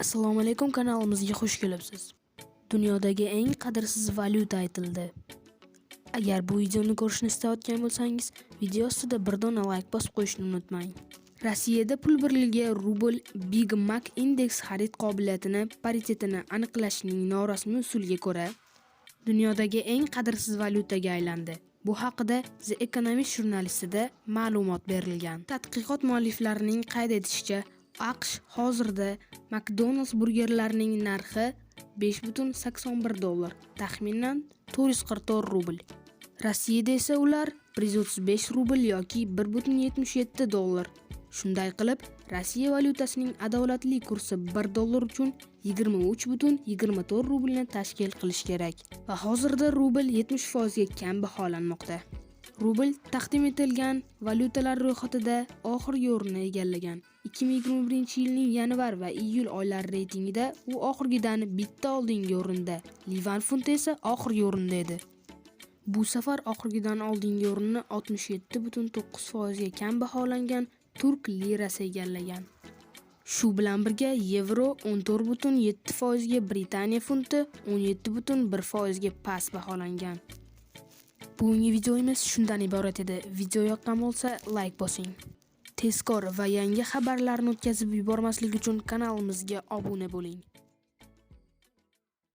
Assalomu alaykum kanalimizga xush kelibsiz. Dunyodagi eng qadrsiz valyuta aytildi. Agar bu videoni ko'rishni istayotgan bo'lsangiz, video ostida bir dona like bosib qo'yishni unutmang. Rossiyada pul birligi rubl Big Mac indeks xarid qobiliyatini paritetini aniqlashning norasmiy usuliga ko'ra dunyodagi eng qadrsiz valyutaga aylandi. Bu haqida The Economist jurnalistida ma'lumot berilgan. Tadqiqot mualliflarining qayd etishicha, AQSh hozirda McDonald's burgerlarining narxi 5.81 dollar, taxminan 444 rubl. Rossiyada esa ular 135 rubl yoki 1.77 dollar. Shunday qilib, Rossiya valyutasining adolatli kursi 1 dollar uchun 23.24 rublni tashkil qilish kerak va hozirda rubl 70 foizga kam baholanmoqda. Rubl taqdim etilgan valyutalar ro'yxatida oxirgi o'rinni egallagan. 2021-yilning yanvar va iyul oylari reytingida u oxirgidan bitta oldingi o'rinda, livan funti esa oxirgi o'rinda edi. Bu safar oxirgidan oldingi o'rinni 67.9 foizga kam baholangan turk lirasi egallagan. Shu bilan birga yevro 14.7 foizga Britaniya funti 17.1% ga past baholangan. Bugungi videomiz shundan iborat edi. Video yoqqan bo'lsa, layk bosing. Tezkor va yangi xabarlarni o'tkazib yubormaslik uchun kanalimizga obuna bo'ling.